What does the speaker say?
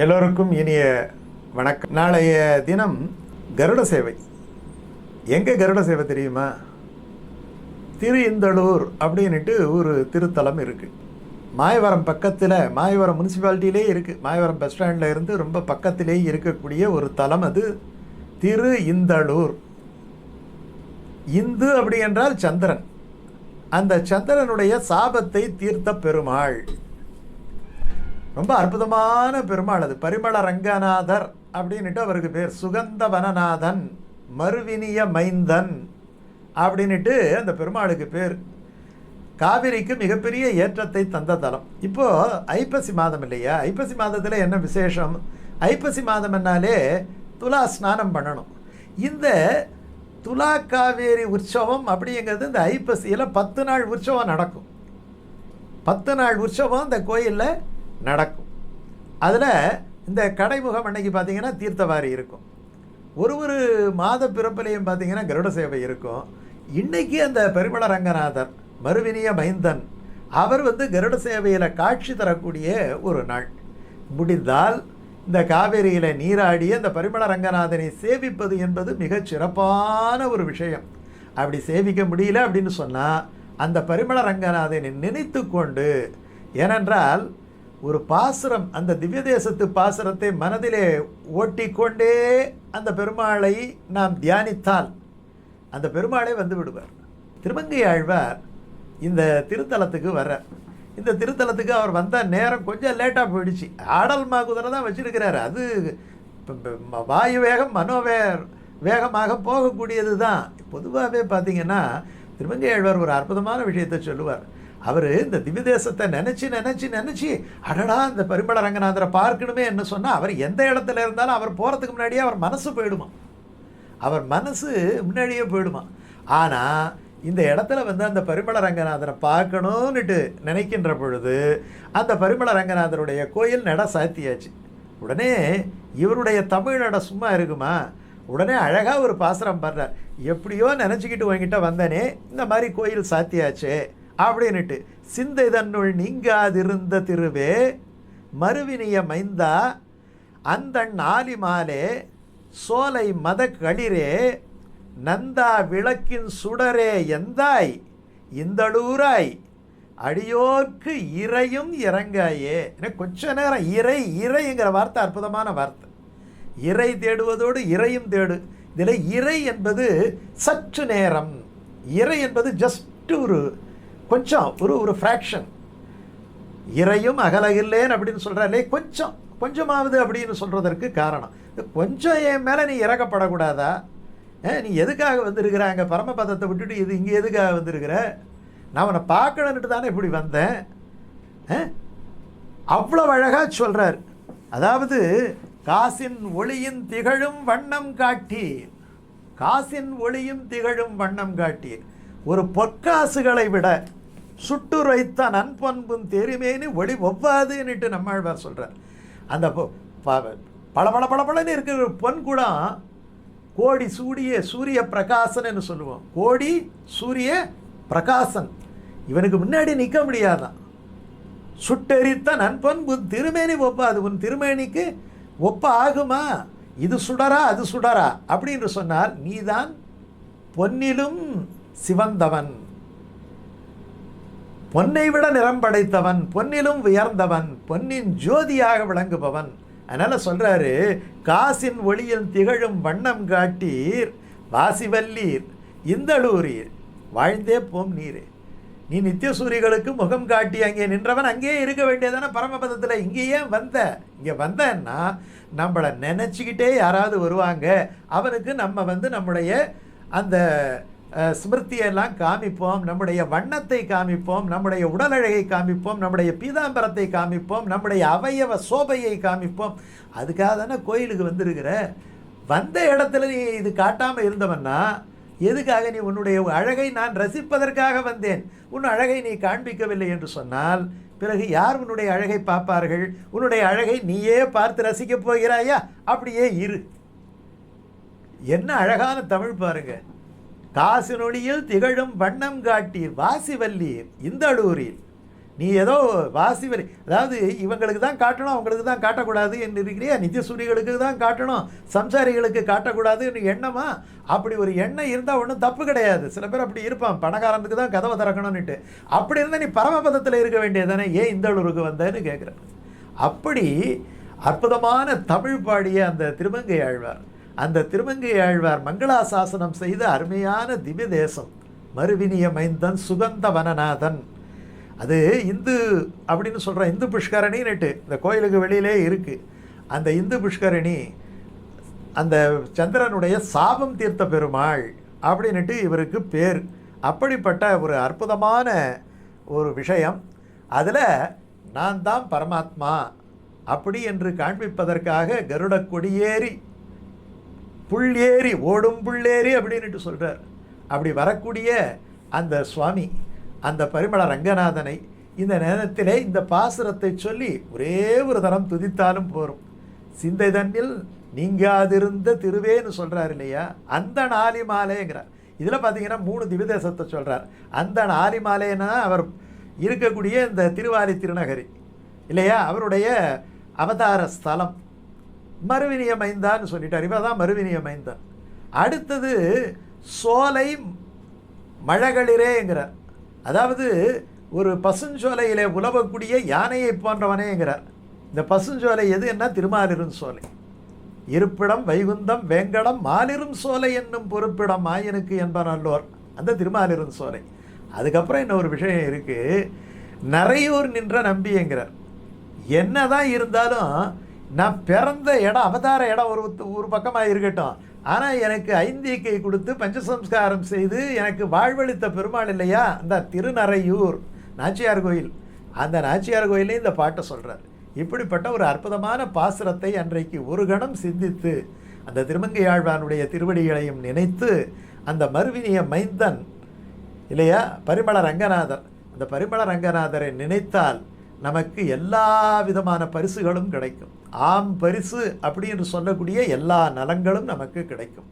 எல்லோருக்கும் இனிய வணக்கம். நாளைய தினம் கருட சேவை. எங்கே கருட சேவை தெரியுமா? திரு இந்தளூர் அப்படின்ட்டு ஒரு திருத்தலம் இருக்குது மாயவரம் பக்கத்தில் மாயவரம் முனிசிபாலிட்டியிலே இருக்குது மாயவரம் பஸ் ஸ்டாண்டில் இருந்து ரொம்ப பக்கத்திலேயே இருக்கக்கூடிய ஒரு தலம் அது திரு இந்தளூர் இந்து அப்படி என்றால் சந்திரன். அந்த சந்திரனுடைய சாபத்தை தீர்த்த பெருமாள். ரொம்ப அற்புதமான பெருமாள் அது. பரிமள ரங்கநாதர் அப்படின்னுட்டு அவருக்கு பேர். சுகந்த வனநாதன் மறுவினிய மைந்தன் அப்படின்ட்டு அந்த பெருமாளுக்கு பேர். காவிரிக்கு மிகப்பெரிய ஏற்றத்தை தந்த தலம். இப்போது ஐப்பசி மாதம் இல்லையா? ஐப்பசி மாதத்தில் என்ன விசேஷம்? ஐப்பசி மாதம் என்னாலே துலா ஸ்நானம் பண்ணணும். இந்த துலா காவேரி உற்சவம் அப்படிங்கிறது இந்த ஐப்பசியில் பத்து நாள் உற்சவம் நடக்கும். பத்து நாள் உற்சவம் இந்த கோயிலில் நடக்கும். அதில் இந்த கடைமுகம் அன்னைக்கு பார்த்தீங்கன்னா தீர்த்தவாரி இருக்கும். ஒரு ஒரு மாத பிறப்பிலையும் பார்த்தீங்கன்னா கருட சேவை இருக்கும். இன்றைக்கி அந்த பெருமள ரங்கநாதர் மறுவினிய மைந்தன் அவர் வந்து கருட சேவையில் காட்சி தரக்கூடிய ஒரு நாள். முடிந்தால் இந்த காவேரியில் நீராடி அந்த பரிமள ரங்கநாதனை சேவிப்பது என்பது மிகச் சிறப்பான ஒரு விஷயம். அப்படி சேவிக்க முடியல அப்படின்னு சொன்னால் அந்த பரிமள ரங்கநாதனை நினைத்து கொண்டு ஏனென்றால் ஒரு பாசுரம் அந்த திவ்ய தேசத்து பாசுரத்தை மனதிலே ஓட்டிக்கொண்டே அந்த பெருமாளை நாம் தியானித்தால் அந்த பெருமாளே வந்து விடுவார். திருமங்கை ஆழ்வார் இந்த திருத்தலத்துக்கு வர்றார். இந்த திருத்தலத்துக்கு அவர் வந்த நேரம் கொஞ்சம் லேட்டாக போயிடுச்சு. ஆடல் மாகுதலை தான் வச்சிருக்கிறாரு. அது வாயு வேகம் மனோவே வேகமாக போகக்கூடியது தான் பொதுவாகவே பார்த்தீங்கன்னா திருமங்கை ஆழ்வார் ஒரு அற்புதமான விஷயத்தை சொல்லுவார். அவர் இந்த திவ்ய தேசத்தை நினச்சி நினச்சி நினச்சி அடடா இந்த பரிமள ரங்கநாதரை பார்க்கணுமே என்ன சொன்னால் அவர் எந்த இடத்துல இருந்தாலும் அவர் போகிறதுக்கு முன்னாடியே அவர் மனசு போயிடுமா? அவர் மனசு முன்னாடியே போயிடுமா? ஆனால் இந்த இடத்துல வந்து அந்த பரிமள ரங்கநாதரை பார்க்கணும்னுட்டு நினைக்கின்ற பொழுது அந்த பரிமள ரங்கநாதருடைய கோயில் நட சாத்தியாச்சு. உடனே இவருடைய தமிழ் நட சும்மா இருக்குமா? உடனே அழகாக ஒரு பாசரம் பாடுறார். எப்படியோ நினச்சிக்கிட்டு உங்ககிட்ட வந்தனே இந்த மாதிரி கோயில் சாத்தியாச்சே. அப்படின்னுட்டு சிந்தை தன்னுள் நீங்காதிருந்த திருவே மறுவினிய மைந்தா அந்தண் ஆலிமாலே சோலை மத களிரே நந்தா விளக்கின் சுடரே எந்தாய் இந்தளூராய் அடியோர்க்கு இறையும் இறங்காயே. கொஞ்ச நேரம் இறை இறைங்கிற வார்த்தை அற்புதமான வார்த்தை. இறை தேடுவதோடு இறையும் தேடு. இதில் இறை என்பது சற்று நேரம். இறை என்பது ஜஸ்ட் ஒரு கொஞ்சம் ஒரு ஒரு ஃப்ராக்ஷன் இறையும் அகலகில்லேன் அப்படின்னு சொல்கிறாலே கொஞ்சம் கொஞ்சமாவது அப்படின்னு சொல்கிறதற்கு காரணம். இது கொஞ்சம் என் மேலே நீ இறக்கப்படக்கூடாதா? ஏ, நீ எதுக்காக வந்திருக்கிற அங்கே பரமபதத்தை விட்டுட்டு இது இங்கே எதுக்காக வந்திருக்கிற? நான் உன்னை பார்க்கணுன்ட்டு தானே இப்படி வந்தேன். அவ்வளோ அழகாக சொல்கிறார் அதாவது காசின் ஒளியின் திகழும் வண்ணம் காட்டி காசின் ஒளியும் திகழும் வண்ணம் காட்டி ஒரு பொற்காசுகளை விட சுட்டுரைத்த நன்பண்பும் தெரிமேனு ஒளி ஒவ்வாதுன்னுட்டு நம்மாழ்வார் சொல்கிறார் அந்த பொ- ப- பள பள இருக்கிற ஒரு பொன் கூடம் கோடி சூடிய சூரிய பிரகாசன்னு சொல்லுவோம். கோடி சூரிய பிரகாசன். இவனுக்கு முன்னாடி நிற்க முடியாதான். சுட்டெரித்த நண்பன்பு திருமேனி ஒப்பாது உன் திருமேனிக்கு ஒப்ப ஆகுமா இது சுடரா அது சுடரா? அப்படின்னு சொன்னால் நீதான் பொன்னிலும் சிவந்தவன். பொன்னை விட நிறம் படைத்தவன் பொன்னிலும் உயர்ந்தவன் பொன்னின் ஜோதியாக விளங்குபவன். அதனால் சொல்கிறாரு காசின் ஒளியில் திகழும் வண்ணம் காட்டீர் வாசிவல்லீர் இந்தளூரீர். வாழ்ந்தே போம் நீரே. நீ நித்திய சூரிகளுக்கு முகம் காட்டி அங்கே நின்றவன் அங்கேயே இருக்க வேண்டியதான பரமபதத்தில். இங்கேயே வந்த. இங்கே வந்தன்னா நம்மளை நினச்சிக்கிட்டே யாராவது வருவாங்க. அவனுக்கு நம்ம வந்து நம்முடைய அந்த ஸ்மிருத்தியெல்லாம் காமிப்போம் நம்முடைய வண்ணத்தை காமிப்போம் நம்முடைய உடல் அழகை காமிப்போம் நம்முடைய பீதாம்பரத்தை காமிப்போம் நம்முடைய அவயவ சோபையை காமிப்போம். அதுக்காக தானே கோயிலுக்கு வந்திருக்கிற? வந்த இடத்துல நீ இது காட்டாமல் இருந்தவன்னா எதுக்காக நீ உன்னுடைய அழகை நான் ரசிப்பதற்காக வந்தேன்? உன் அழகை நீ காண்பிக்கவில்லை என்று சொன்னால் பிறகு யார் உன்னுடைய அழகை பார்ப்பார்கள்? உன்னுடைய அழகை நீயே பார்த்து ரசிக்கப் போகிறாயா? அப்படியே இரு. என்ன அழகான தமிழ் பாருங்கள் காசினொளியில் திகழும் வண்ணம் காட்டீர் வாசிவல்லி இந்தளூரில் நீ ஏதோ வாசிவல்லி அதாவது இவங்களுக்கு தான் காட்டணும் அவங்களுக்கு தான் காட்டக்கூடாது என்று இருக்கிறியா? நித்தியசூரிகளுக்கு தான் காட்டணும் சம்சாரிகளுக்கு காட்டக்கூடாதுன்னு எண்ணமா? அப்படி ஒரு எண்ணம் இருந்தால் ஒன்றும் தப்பு கிடையாது. சில பேர் அப்படி இருப்பான் பணக்காரனுக்கு தான் கதவை திறக்கணும்னுட்டு. அப்படி இருந்தால் நீ பரமபதத்தில் இருக்க வேண்டியதானே ஏன் இந்த அளவுக்கு வந்தேன்னு கேட்குறேன் அப்படி அற்புதமான தமிழ் பாடிய அந்த திருமங்கை ஆழ்வார் அந்த திருமங்கை ஆழ்வார் மங்களாசாசனம் செய்த அருமையான திவ்ய தேசம். மறுவினிய மைந்தன் சுகந்த வனநாதன். அது இந்து அப்படின்னு சொல்கிற இந்து புஷ்கரணின்னுட்டு இந்த கோயிலுக்கு வெளியிலே இருக்குது அந்த இந்து புஷ்கரணி அந்த சந்திரனுடைய சாபம் தீர்த்த பெருமாள் அப்படின்னுட்டு இவருக்கு பேர். அப்படிப்பட்ட ஒரு அற்புதமான ஒரு விஷயம். அதில் நான் தான் பரமாத்மா. அப்படி என்று காண்பிப்பதற்காக கருட கொடியேறி புல் ஏறி ஓடும் புள்ளேறி அப்படின்னுட்டு சொல்கிறார் அப்படி வரக்கூடிய அந்த சுவாமி அந்த பரிமள ரங்கநாதனை இந்த நேரத்திலே இந்த பாசுரத்தை சொல்லி ஒரே ஒரு தரம் துதித்தாலும் போரும். சிந்தை தன்னில் நீங்காதிருந்த திருவேன்னு சொல்கிறார் இல்லையா? அந்த நாளி மாலைங்கிறார் இதில் பார்த்தீங்கன்னா மூணு திவிதேசத்தை சொல்கிறார் அந்த நாளி மாலைன்னா அவர் இருக்கக்கூடிய இந்த திருவாரி திருநகரி இல்லையா? அவருடைய அவதார ஸ்தலம். மறுவினியமைந்தான்னு சொல்லிட்டார். இவன் தான் மறுவினியமைந்தான் அடுத்தது சோலை மழகளிரேங்கிறார். அதாவது ஒரு பசுஞ்சோலையிலே உலவக்கூடிய யானையை போன்றவனேங்கிறார். இந்த பசுஞ்சோலை எது என்ன? திருமாலிரும் சோலை. இருப்பிடம் வைகுந்தம் வேங்கடம் மாலிரும் சோலை என்னும் பொறுப்பிடம் மாயனுக்கு என்பனல்லோர். அந்த திருமாலிரும் சோலை. அதுக்கப்புறம் இன்னொரு விஷயம் இருக்குது நிறையூர் நின்ற நம்பிங்கிறார் என்னதான் இருந்தாலும் நான் பிறந்த இடம் அவதார இடம் ஒரு ஒரு பக்கமாக இருக்கட்டும். ஆனால் எனக்கு ஐந்தீக்கை கொடுத்து பஞ்சசம்ஸ்காரம் செய்து எனக்கு வாழ்வளித்த பெருமாள் இல்லையா? அந்த திருநறையூர் நாச்சியார் கோயில். அந்த நாச்சியார் கோயிலே இந்த பாட்டை சொல்கிறார் இப்படிப்பட்ட ஒரு அற்புதமான பாசுரத்தை அன்றைக்கு ஒரு கணம் சிந்தித்து அந்த திருமங்கை ஆழ்வானுடைய திருவடிகளையும் நினைத்து அந்த மருவினிய மைந்தன் இல்லையா? பரிமள ரங்கநாதர். அந்த பரிமள ரங்கநாதரை நினைத்தால் நமக்கு எல்லா விதமான பரிசுகளும் கிடைக்கும். ஆம் பரிசு அப்படின்னு சொல்லக்கூடிய எல்லா நலங்களும் நமக்கு கிடைக்கும்.